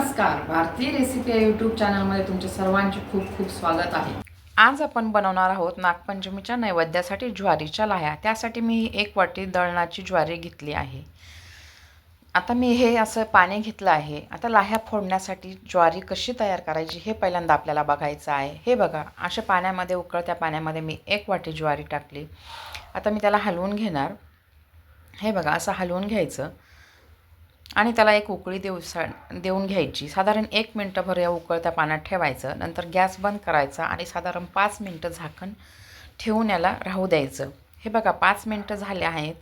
नमस्कार. भारतीय रेसिपी या यूट्यूब चॅनलमध्ये तुमचे सर्वांचे खूप खूप स्वागत आहे. आज आपण बनवणार आहोत नागपंचमीच्या नैवेद्यासाठी ज्वारीच्या लाह्या. त्यासाठी मी एक वाटी दळणाची ज्वारी घेतली आहे. आता मी हे असं पाणी घेतलं आहे. आता लाह्या फोडण्यासाठी ज्वारी कशी तयार करायची हे पहिल्यांदा आपल्याला बघायचं आहे. हे बघा अशा पाण्यामध्ये उकळत्या पाण्यामध्ये मी एक वाटी ज्वारी टाकली. आता मी त्याला हलवून घेणार. हे बघा असं हलवून घ्यायचं. आणि त्याला एक उकळी देऊ सा देऊन घ्यायची. साधारण एक मिनटंभर या उकळत्या पाण्यात ठेवायचं. नंतर गॅस बंद करायचा आणि साधारण पाच मिनटं झाकण ठेवून याला राहू द्यायचं. हे बघा पाच मिनटं झाले आहेत.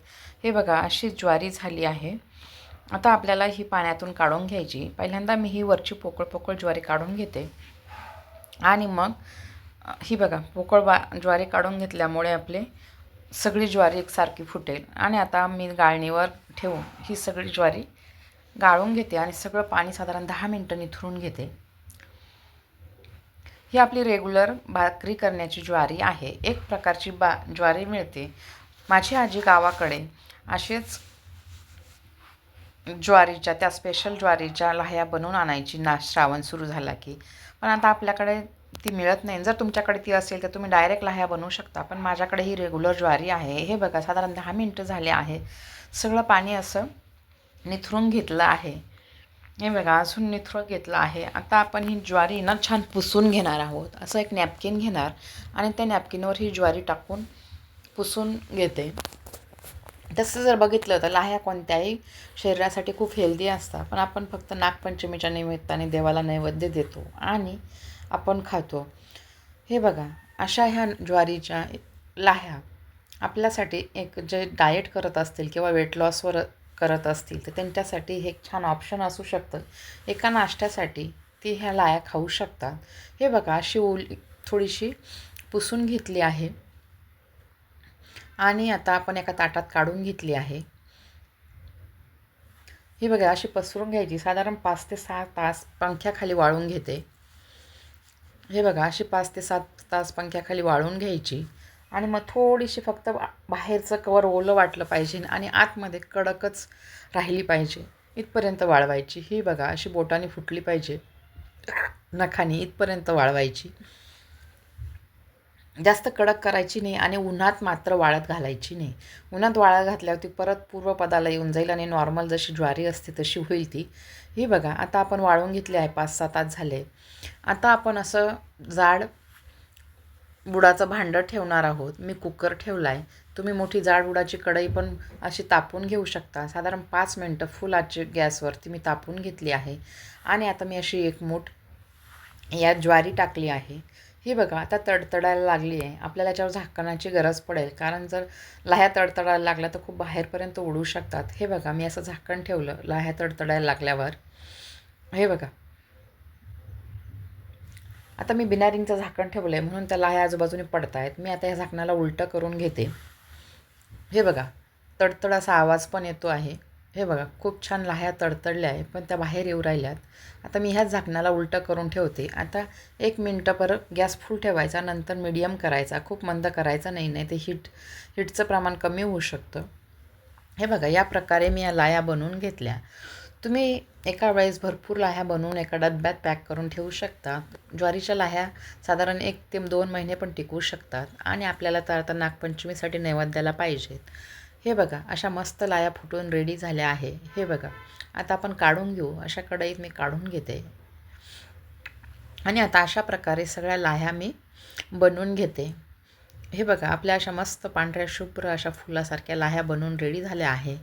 हे बघा अशी ज्वारी झाली आहे. आता आपल्याला ही पाण्यातून काढून घ्यायची. पहिल्यांदा मी ही वरची पोकळ पोकळ ज्वारी काढून घेते. आणि मग ही बघा पोकळ बा ज्वारी काढून घेतल्यामुळे आपले सगळी ज्वारी एकसारखी फुटेल. आणि आता मी गाळणीवर ठेवून ही सगळी ज्वारी गाळून घेते आणि सगळं पाणी साधारण दहा मिनटं निथरून घेते. ही आपली रेग्युलर भाकरी करण्याची ज्वारी आहे. एक प्रकारची बा ज्वारी मिळते. माझी आजी गावाकडे असेच ज्वारीच्या त्या स्पेशल ज्वारीच्या लाह्या बनवून आणायची. ना श्रावण सुरू झाला की. पण आता आपल्याकडे ती मिळत नाही. जर तुमच्याकडे ती असेल तर तुम्ही डायरेक्ट लाह्या बनवू शकता. पण माझ्याकडे ही रेग्युलर ज्वारी आहे. हे बघा साधारण दहा मिनटं झाले आहे. सगळं पाणी असं निथरून घेतलं आहे. हे बघा अजून निथरून घेतलं आहे. आता आपण ही ज्वारी ना छान पुसून घेणार आहोत. असं एक नॅपकिन घेणार आणि त्या नॅपकिनवर ही ज्वारी टाकून पुसून घेते. तसं जर बघितलं तर लाह्या कोणत्याही शरीरासाठी खूप हेल्दी असतात. पण आपण फक्त नागपंचमीच्या निमित्ताने देवाला नैवेद्य देतो आणि आपण खातो. हे बघा अशा ह्या ज्वारीच्या लाह्या आपल्यासाठी एक जे डाएट करत असतील किंवा वेट लॉसवर करत असतील तर त्यांच्यासाठी हे एक छान ऑप्शन असू शकतं. एका नाश्त्यासाठी ती ह्या लाया खाऊ शकतात. हे बघा अशी ओली थोडीशी पुसून घेतली आहे. आणि आता आपण एका ताटात काढून घेतली आहे. ही बघा अशी पसरून घ्यायची. साधारण पाच ते सहा तास पंख्याखाली वाळून घेते. हे बघा अशी पाच ते सात तास पंख्याखाली वाळून घ्यायची. आणि मग थोडीशी फक्त बाहेरचं कवर ओलं वाटलं पाहिजे आणि आतमध्ये कडकच राहिली पाहिजे. इथपर्यंत वाळवायची. ही बघा अशी बोटाने फुटली पाहिजे. नखानी इथपर्यंत वाळवायची. जास्त कडक करायची नाही आणि उन्हात मात्र वाळत घालायची नाही. उन्हात वाळत घातल्यावर ती परत पूर्वपदाला येऊन जाईल आणि नॉर्मल जशी ज्वारी असते तशी होईल ती. ही बघा आता आपण वाळवून घेतली आहे पाच सात तास झाले. आता आपण असं जाड बुडाचं भांडं ठेवणार आहोत. मी कुकर ठेवला आहे तुम्ही मोठी जाड बुडाची कढई पण अशी तापून घेऊ शकता. साधारण पाच मिनटं फुल आजची गॅसवरती मी तापून घेतली आहे. आणि आता मी अशी एक मूठ यात ज्वारी टाकली आहे. ही बघा आता तडतडायला लागली आहे. आपल्याला याच्यावर झाकणाची गरज पडेल. कारण जर लाह्या तडतडायला लागल्या तर खूप बाहेरपर्यंत उडू शकतात. हे बघा मी असं झाकण ठेवलं लाह्या तडतडायला लागल्यावर. हे बघा. आता मी बिना रिंगचं झाकण ठेवलं आहे म्हणून त्या लाह्या आजूबाजूने पडत आहेत मी आता ह्या झाकणाला उलटं करून घेते. हे बघा तडतड असा आवाज पण येतो आहे. हे बघा खूप छान लाह्या तडतडल्या आहे पण त्या बाहेर येऊ राहिल्यात. आता मी ह्याच झाकणाला उलटं करून ठेवते. आता एक मिनटं पर गॅस फुल ठेवायचा नंतर मीडियम करायचा. खूप मंद करायचा नाही नाही ते हीट हीटचं प्रमाण कमी होऊ शकतं. हे बघा या प्रकारे मी या लाया बनवून घेतल्या. तुम्ही एका वेळेस भरपूर लाह्या बनवून एका डब्यात पॅक करून ठेवू शकता. ज्वारीच्या लाह्या साधारण एक ते दोन महिने पण टिकू शकतात आणि आपल्याला तर आता नागपंचमीसाठी नैवेद्याला पाहिजेत. हे बघा अशा मस्त लाया फुटून रेडी झाल्या आहे. हे बघा आता आपण काढून घेऊ. अशा कढईत मी काढून घेते. आणि आता अशा प्रकारे सगळ्या लाह्या मी बनवून घेते. हे बघा आपल्या अशा मस्त पांढऱ्या शुभ्र अशा फुलासारख्या लाह्या बनवून रेडी झाल्या आहे.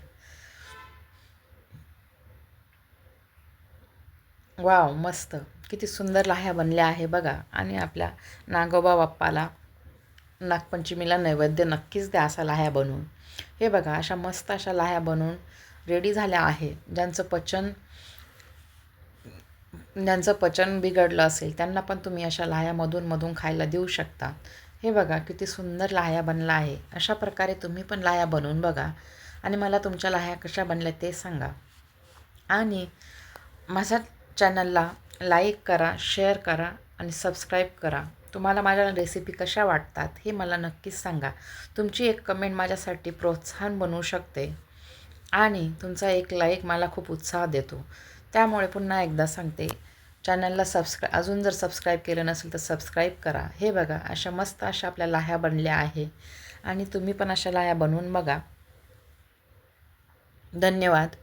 वाव मस्त. किती सुंदर लाह्या बनल्या आहे बघा. आणि आपल्या नागोबा बाप्पाला नागपंचमीला नैवेद्य नक्कीच द्या असा लाह्या बनवून. हे बघा अशा मस्त अशा लाह्या बनवून रेडी झाल्या आहे. ज्यांचं पचन ज्यांचं पचन बिघडलं असेल त्यांना पण तुम्ही अशा लाह्यामधून मधून खायला देऊ शकता. हे बघा किती सुंदर लाह्या बनला आहे. अशा प्रकारे तुम्ही पण लाह्या बनवून बघा. आणि मला तुमच्या लाह्या कशा बनल्या ते सांगा. आणि माझा चॅनलला लाईक करा शेअर करा आणि सबस्क्राईब करा. तुम्हाला माझ्या रेसिपी कशा वाटतात हे मला नक्कीच सांगा. तुमची एक कमेंट माझ्यासाठी प्रोत्साहन बनवू शकते आणि तुमचा एक लाईक मला खूप उत्साह देतो. त्यामुळे पुन्हा एकदा सांगते चॅनलला सबस्क्रा अजून जर सबस्क्राईब केलं नसेल तर सबस्क्राईब करा. हे बघा अशा मस्त अशा आपल्या लाह्या बनल्या आहे आणि तुम्ही पण अशा लाह्या बनवून बघा. धन्यवाद.